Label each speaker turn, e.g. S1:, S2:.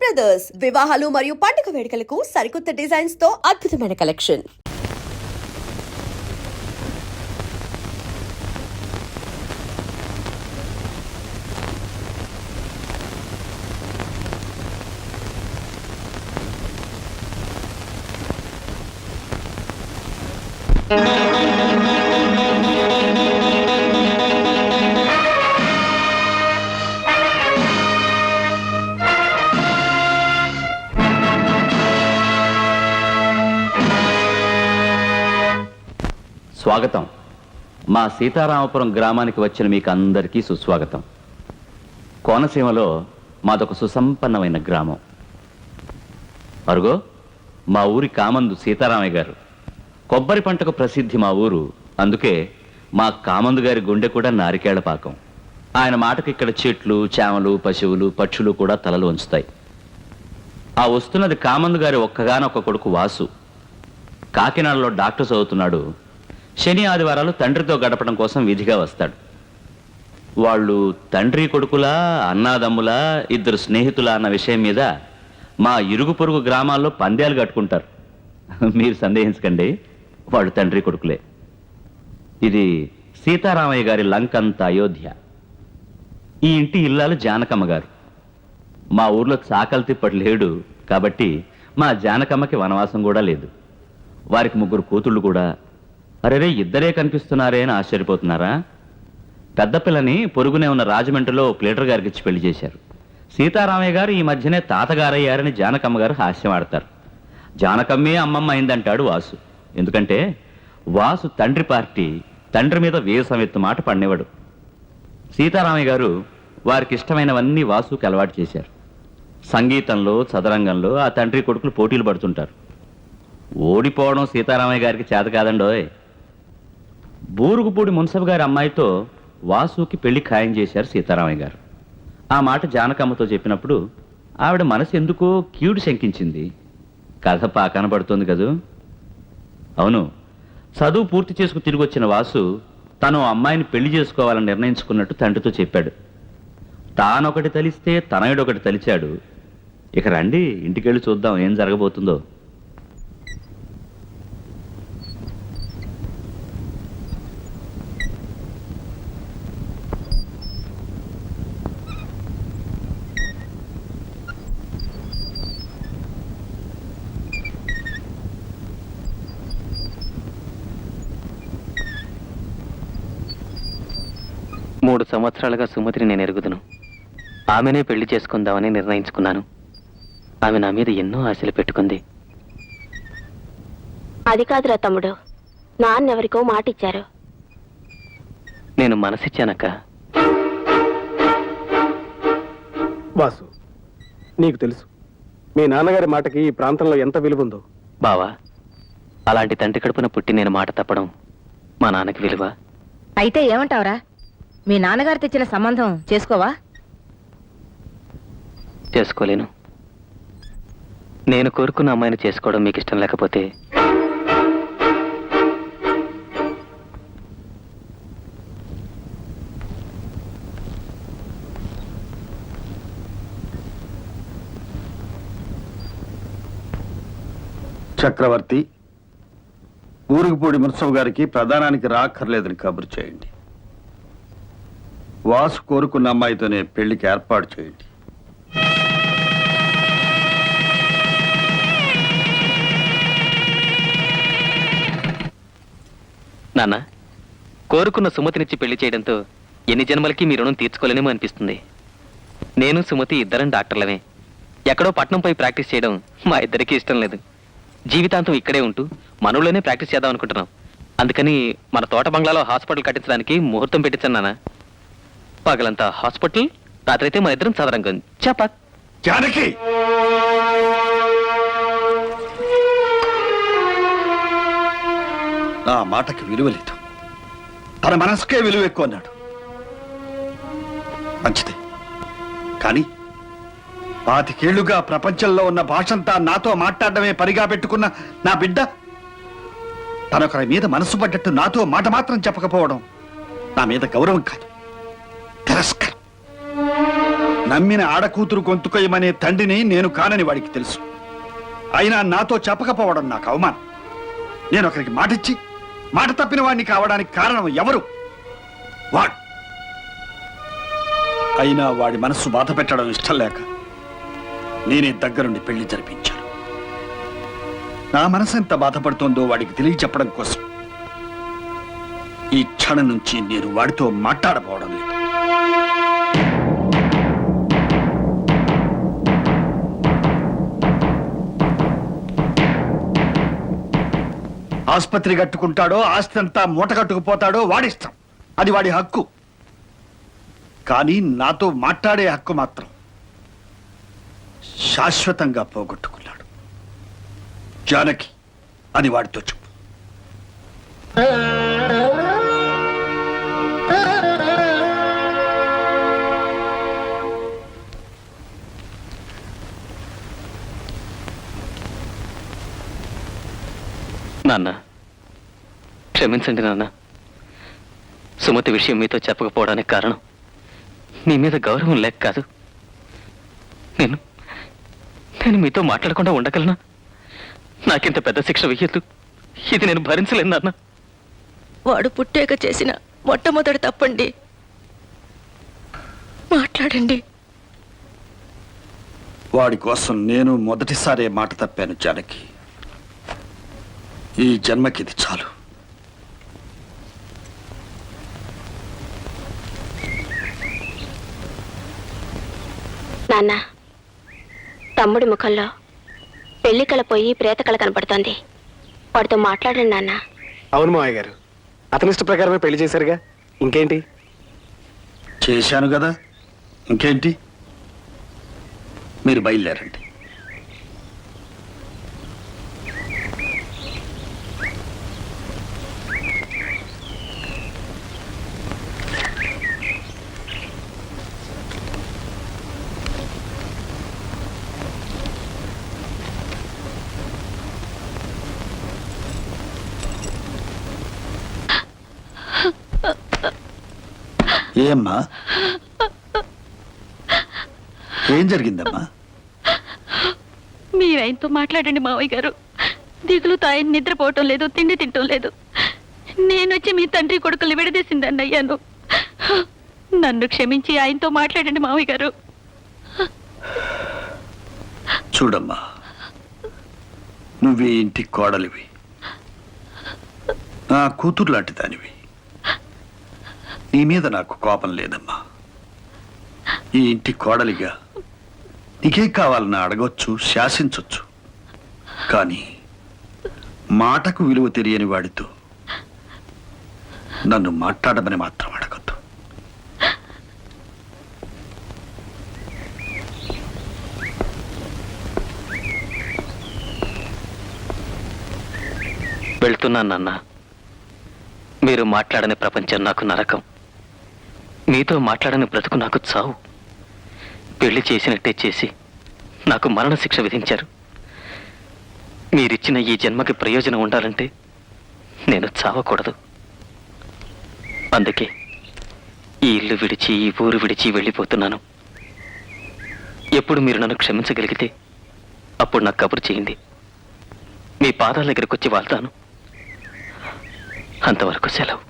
S1: Brothers వివాహాలు మరియు పండుగ వేడుకలకు సరికొత్త డిజైన్స్తో అద్భుతమైన కలెక్షన్
S2: స్వాగతం. మా సీతారామపురం గ్రామానికి వచ్చిన మీకు అందరికీ సుస్వాగతం. కోనసీమలో మాదొక సుసంపన్నమైన గ్రామం. అరుగో మా ఊరి కామందు సీతారామయ్య గారు. కొబ్బరి పంటకు ప్రసిద్ధి మా ఊరు. అందుకే మా కామందు గారి గుండె కూడా నారికేళ్ళ పాకం. ఆయన మాటకు ఇక్కడ చెట్లు చేమలు పశువులు పక్షులు కూడా తలలు వంచుతాయి. ఆ వస్తున్నది కామందు గారి ఒక్కగానొక్క కొడుకు వాసు. కాకినాడలో డాక్టర్ చదువుతున్నాడు. శని ఆదివారాలు తండ్రితో గడపడం కోసం విధిగా వస్తాడు. వాళ్ళు తండ్రి కొడుకులా అన్నాదమ్ములా ఇద్దరు స్నేహితులా అన్న విషయం మీద మా ఇరుగు పొరుగు గ్రామాల్లో పందేలు కట్టుకుంటారు. మీరు సందేహించకండి వాళ్ళు తండ్రి కొడుకులే. ఇది సీతారామయ్య గారి లంకంత అయోధ్య. ఈ ఇంటి ఇల్లాలు జానకమ్మ గారు. మా ఊర్లో చాకలి తిప్పటి లేడు కాబట్టి మా జానకమ్మకి వనవాసం కూడా లేదు. వారికి ముగ్గురు కూతుళ్ళు కూడా అరెరే ఇద్దరే కనిపిస్తున్నారే అని ఆశ్చర్యపోతున్నారా? పెద్ద పిల్లని పొరుగునే ఉన్న రాజమండ్రిలో ప్లేటర్ గారికి ఇచ్చి పెళ్ళి చేశారు. సీతారామయ్య గారు ఈ మధ్యనే తాతగారయ్యారని జానకమ్మ గారు హాస్యం ఆడతారు. జానకమ్మే అమ్మమ్మ అయిందంటాడు వాసు. ఎందుకంటే వాసు తండ్రి పార్టీ తండ్రి మీద వేసమెత్తు మాట పడినవాడు సీతారామయ్య గారు వారికి ఇష్టమైనవన్నీ వాసుకి అలవాటు చేశారు. సంగీతంలో చదరంగంలో ఆ తండ్రి కొడుకులు పోటీలు పడుతుంటారు. ఓడిపోవడం సీతారామయ్య గారికి చేత కాదండోయ్. బూరుగుపూడి మున్సబ్ గారి అమ్మాయితో వాసుకి పెళ్ళి ఖాయం చేశారు సీతారామయ్య గారు. ఆ మాట జానకమ్మతో చెప్పినప్పుడు ఆవిడ మనసు ఎందుకో క్యూడు శంకించింది. కథ పాకాన పడుతుంది కదూ? అవును చదువు పూర్తి చేసుకు తిరిగి వచ్చిన వాసు తను ఆ అమ్మాయిని పెళ్ళి చేసుకోవాలని నిర్ణయించుకున్నట్టు తండ్రితో చెప్పాడు. తానొకటి తలిస్తే తనయుడొకటి తలిచాడు. ఇక రండి ఇంటికెళ్ళి చూద్దాం ఏం జరగబోతుందో.
S3: మూడు సంవత్సరాలుగా సుమతిని నేను ఎరుగుదును. ఆమెనే పెళ్ళి చేసుకుందామని నిర్ణయించుకున్నాను. ఆమె నా మీద ఎన్నో ఆశలు పెట్టుకుంది.
S4: అది కాదురా తమ్ముడు. నాన్నెవరికో మాట ఇచ్చారు
S3: నేను మనసిచ్చానక్క.
S5: వాసు నీకు తెలుసు. మీ నాన్నగారి మాటకి ఈ ప్రాంతంలో ఎంత విలువ ఉందో
S3: బావా అలాంటి తండ్రి కడుపున పుట్టి నేను మాట తప్పడం మా నాన్నకి విలువ.
S6: అయితే ఏమంటావురా? మీ నాన్నగారు తెచ్చిన సంబంధం చేసుకోవా?
S3: చేసుకోలేను. నేను కోరుకున్న అమ్మాయిని చేసుకోవడం మీకు ఇష్టం లేకపోతే
S7: చక్రవర్తి ఊరుగుపూడి మున్సబ్ గారికి ప్రధానానికి రాక్కర్లేదని కబురు చేయండి. వాసు కోరుకున్న అమ్మాయితోనే పెళ్ళికి ఏర్పాటు చేయండి.
S3: నాన్న కోరుకున్న సుమతినిచ్చి పెళ్ళి చేయడంతో ఎన్ని జన్మలకి మీ రుణం తీర్చుకోలేనేమో అనిపిస్తుంది. నేను సుమతి ఇద్దరం డాక్టర్లమే. ఎక్కడో పట్నంపై ప్రాక్టీస్ చేయడం మా ఇద్దరికీ ఇష్టం లేదు. జీవితాంతం ఇక్కడే ఉంటూ మనలోనే ప్రాక్టీస్ చేద్దాం అనుకుంటున్నాం. అందుకని మన తోట బంగ్లాలో హాస్పిటల్ కట్టించడానికి ముహూర్తం పెట్టించాను నాన్న. పగలంతా హాస్పిటల్ రాత్రైతే మన ఇద్దరం చదరంగం. చపాక్
S7: జానకి! నా మాటకి విలువ లేదు. తన మనసుకే విలువ ఎక్కువ అన్నాడు. మంచిది. కానీ పాతికేళ్ళుగా ప్రపంచంలో ఉన్న భాషంతా నాతో మాట్లాడడమే పరిగా పెట్టుకున్న నా బిడ్డ తనొకరి మీద మనసు పడ్డట్టు నాతో మాట మాత్రం చెప్పకపోవడం నా మీద గౌరవం కాదు. నమ్మిన ఆడకూతురు గొంతుకొయ్యమనే తండ్రిని నేను కానని వాడికి తెలుసు. అయినా నాతో చెప్పకపోవడం నాకు అవమానం. నేను ఒకరికి మాటిచ్చి మాట తప్పిన వాడిని కావడానికి కారణం ఎవరు? వాడు. అయినా వాడి మనస్సు బాధ పెట్టడం ఇష్టం లేక నేనే దగ్గరుండి పెళ్ళి జరిపించాను. నా మనసు ఎంత బాధపడుతోందో వాడికి తెలియచెప్పడం కోసం ఈ క్షణం నుంచి నేను వాడితో మాట్లాడపోవడం ఆస్పత్రి కట్టుకుంటాడో ఆస్తి అంతా మూట కట్టుకుపోతాడో వాడిష్టం. అది వాడి హక్కు. కానీ నాతో మాట్లాడే హక్కు మాత్రం శాశ్వతంగా పోగొట్టుకున్నాడు. జానకి అని వాడితో చెప్పు.
S3: నాన్న. క్షమించండి నాన్న. సుమతి విషయం మీతో చెప్పకపోవడానికి కారణం మీ మీద గౌరవం లేక కాదు. నేను నేను మీతో మాట్లాడకుండా ఉండగలనా? నాకింత పెద్ద శిక్ష వెయ్యొద్దు. ఇది నేను భరించలేను నాన్న.
S8: వాడు పుట్టాక చేసిన మొట్టమొదటి తప్పండి. మాట్లాడండి.
S7: వాడి కోసం నేను మొదటిసారే మాట తప్పాను జానకి. ఈ జన్మకిది చాలు.
S4: నాన్న తమ్ముడి ముఖంలో పెళ్ళి కళ పోయి ప్రేత కళ కనపడుతోంది. వాడితో మాట్లాడండి నాన్న.
S5: అవును మావయ్య గారు. అతని ఇష్ట ప్రకారమే పెళ్ళి చేశారుగా. ఇంకేంటి?
S7: చేశాను కదా. ఇంకేంటి? మీరు బయలుదేరండి. ఏమ్మా? ఏం జరిగిందమ్మా?
S8: మీరు ఆయనతో మాట్లాడండి మావయ్య గారు. దిగులుతో ఆయన నిద్రపోవటం లేదు తిండి తింటం లేదు. నేను వచ్చి మీ తండ్రి కొడుకుల్ని విడదీసిందని అయ్యాను నన్ను క్షమించి ఆయనతో మాట్లాడండి మావయ్య గారు.
S7: చూడమ్మా నువ్వే ఇంటి కోడలివి. నా కూతురు లాంటి దానివి. నీ మీద నాకు కోపం లేదమ్మా. ఈ ఇంటి కోడలిగా నీకే కావాలని అడగొచ్చు శాసించొచ్చు. కానీ మాటకు విలువ తెలియని వాడితో నన్ను మాట్లాడమని మాత్రం అడగద్దు.
S3: వెళ్తున్నాను నాన్న. మీరు మాట్లాడని ప్రపంచం నాకు నరకం. మీతో మాట్లాడని బ్రతుకు నాకు చావు. పెళ్ళి చేసినట్టే చేసి నాకు మరణశిక్ష విధించారు. మీరిచ్చిన ఈ జన్మకి ప్రయోజనం ఉండాలంటే నేను చావకూడదు. అందుకే ఈ ఇల్లు విడిచి ఈ ఊరు విడిచి వెళ్ళిపోతున్నాను. ఎప్పుడు మీరు నన్ను క్షమించగలిగితే అప్పుడు నాకు కబురు చేయండి. మీ పాదాల దగ్గరకు వచ్చి వాళ్తాను. అంతవరకు సెలవు.